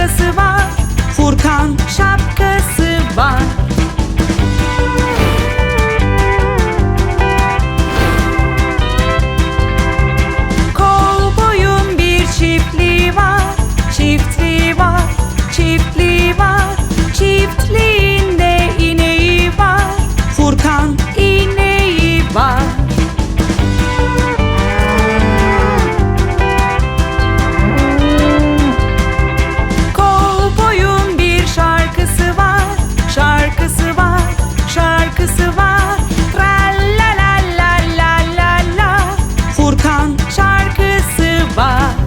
கசுவா şarkısı var.